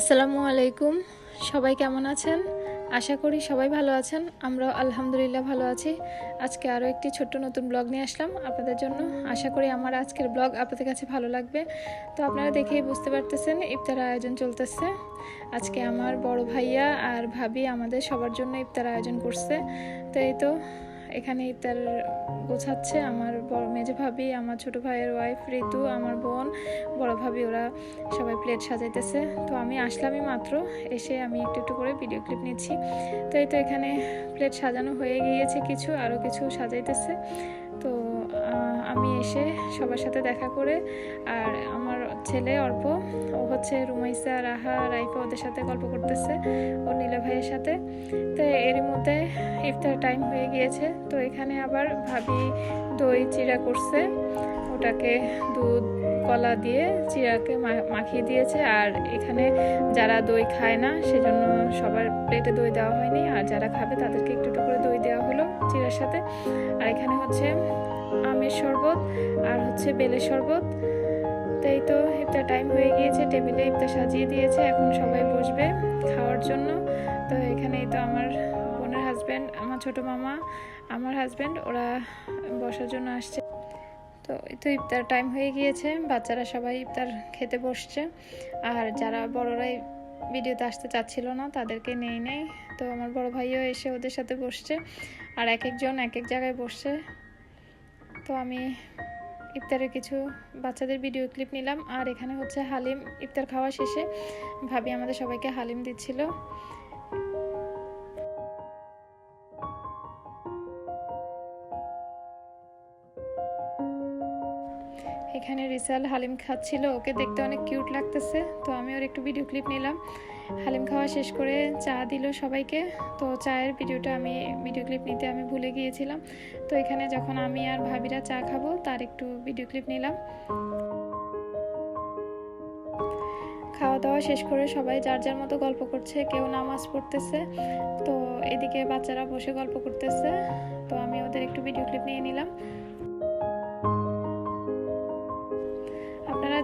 আসসালামু আলাইকুম। সবাই কেমন আছেন? আশা করি সবাই ভালো আছেন। আমরা আলহামদুলিল্লাহ ভালো আছি। আজকে আরও একটি ছোট্ট নতুন ব্লগ নিয়ে আসলাম আপনাদের জন্য। আশা করি আমার আজকের ব্লগ আপনাদের কাছে ভালো লাগবে। তো আপনারা দেখেই বুঝতে পারতেছেন, ইফতার আয়োজন চলতেছে। আজকে আমার বড় ভাইয়া আর ভাবি আমাদের সবার জন্য ইফতার আয়োজন করছে। তো এই তো এখানে ইফতার গোছাচ্ছে। আমার বড় মেজে ভাবি, আমার ছোট ভাইয়ের ওয়াইফ ঋতু, আমার বোন, বড় ভাবি, ওরা সবাই প্লেট সাজাইতেছে। তো আমি আসলামই মাত্র, এসে আমি একটু একটু করে ভিডিও ক্লিপ নিচ্ছি। তো এই তো এখানে প্লেট সাজানো হয়ে গিয়েছে কিছু আরও কিছু সাজাইতেছে। তো আমি এসে সবার সাথে দেখা করে আর আমার ছেলে অল্প, ও হচ্ছে রুমাইসা, রাহা, রাইফা ওদের সাথে গল্প করতেছে, ও নীলা ভাইয়ের সাথে। তো এরই মধ্যে ইফতার টাইম হয়ে গিয়েছে, তো এখানে আবার ভাবি দই চিরা করছে। ওটাকে দুধ, কলা দিয়ে চিরাকে মাখিয়ে দিয়েছে আর এখানে যারা দই খায় না, সেজন্য সবার প্লেটে দই দেওয়া হয়নি। আর যারা খাবে তাদেরকে একটু একটু করে দই দেওয়া হলো সাথে। আর এখানে হচ্ছে আমের শরবত আর হচ্ছে বেলের শরবত। তাই তো ইফতার টাইম হয়ে গিয়েছে, টেবিলে ইফতার সাজিয়ে দিয়েছে, এখন সবাই বসবে খাওয়ার জন্য। তো এখানেই তো আমার বোনের হাজব্যান্ড আমার ছোট মামা, আমার হাজব্যান্ড ওরা বসার জন্য আসছে। তো এই তো ইফতার টাইম হয়ে গিয়েছে, বাচ্চারা সবাই ইফতার খেতে বসছে। আর যারা বড়রাই ভিডিওতে আসতে চাচ্ছিল না, তাদেরকে নেই নেই। তো আমার বড় ভাইও এসে ওদের সাথে বসছে। আর এক একজন এক এক জায়গায় বসছে। তো আমি ইফতারের কিছু বাচ্চাদের ভিডিও ক্লিপ নিলাম। আর এখানে হচ্ছে হালিম ইফতার খাওয়া শেষে। ভাবি আমাদের সবাইকে হালিম দিচ্ছিল। এখানে রিসাল হালিম খাচ্ছিল, ওকে দেখতে অনেক কিউট লাগতেছে, তো আমি ওর একটু ভিডিও ক্লিপ নিলাম। হালিম খাওয়া শেষ করে চা দিল সবাইকে, তো চায়ের ভিডিওটা আমি ভিডিও ক্লিপ নিতে আমি ভুলে গিয়েছিলাম। তো এখানে যখন আমি আর ভাবিরা চা খাব, তার একটু ভিডিও ক্লিপ নিলাম। খাওয়া দাওয়া শেষ করে সবাই যার যার মতো গল্প করছে, কেউ নামাজ পড়তেছে, তো এদিকে বাচ্চারা বসে গল্প করতেছে, তো আমি ওদের একটু ভিডিও ক্লিপ নিয়ে নিলাম।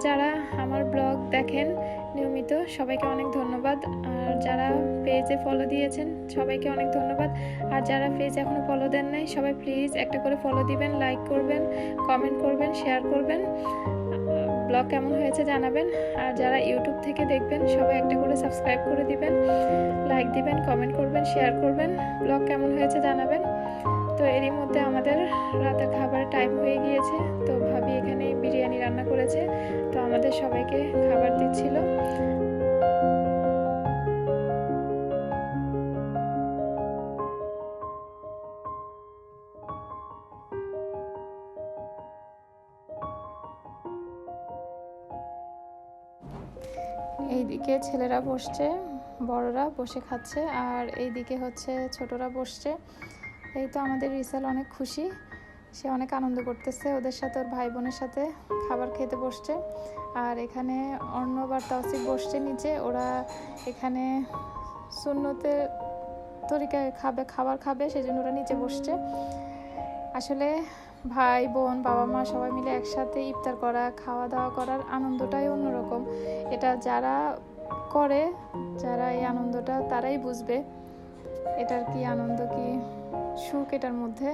যারা আমার ব্লগ দেখেন, নিয়মিত সবাইকে অনেক ধন্যবাদ। আর যারা পেজে ফলো দিয়েছেন, সবাইকে অনেক ধন্যবাদ। আর যারা পেজ এখনও ফলো দেন নাই, সবাই প্লিজ একটা করে ফলো দিবেন লাইক করবেন কমেন্ট করবেন শেয়ার করবেন। ব্লগ কেমন হয়েছে জানাবেন। আর যারা ইউটিউব থেকে দেখবেন, সবাই একটা করে সাবস্ক্রাইব করে দিবেন লাইক দিবেন কমেন্ট করবেন শেয়ার করবেন। ব্লগ কেমন হয়েছে জানাবেন। তো এরই মধ্যে আমাদের রাতের খাবার টাইম হয়ে গিয়েছে। তো ভাবি এখানে বিরিয়ানি রান্না করেছে। তো আমাদের সবাইকে খাবার দিচ্ছিল। এইদিকে ছেলেরা বসছে, বড়রা বসে খাচ্ছে, আর এইদিকে হচ্ছে ছোটরা বসছে। এই তো আমাদের রিসাল অনেক খুশি। সে অনেক আনন্দ করতেছে ওদের সাথে, ওর ভাই বোনের সাথে খাবার খেতে বসছে। আর এখানে অর্ণব আর বসছে নিচে। ওরা এখানে শূন্যতে তরিকায় খাবে, খাবার খাবে, সেজন্য ওরা নিচে বসছে। আসলে ভাই, বোন, বাবা, মা সবাই মিলে একসাথে ইফতার করা, খাওয়া দাওয়া করার আনন্দটাই অন্যরকম। এটা যারা করে, যারা এই আনন্দটা, তারাই বুঝবে। এটার কি আনন্দ কি সুখ এটার মধ্যে?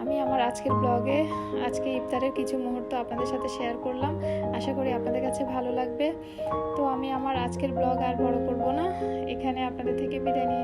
আমি আমার আজকের ব্লগে, আজকে ইফতারের কিছু মুহূর্ত আপনাদের সাথে শেয়ার করলাম। আশা করি আপনাদের কাছে ভালো লাগবে। তো আমি আমার আজকের ব্লগ আর বড় করব না। এখানে আপনাদের থেকে বিদায় নিয়ে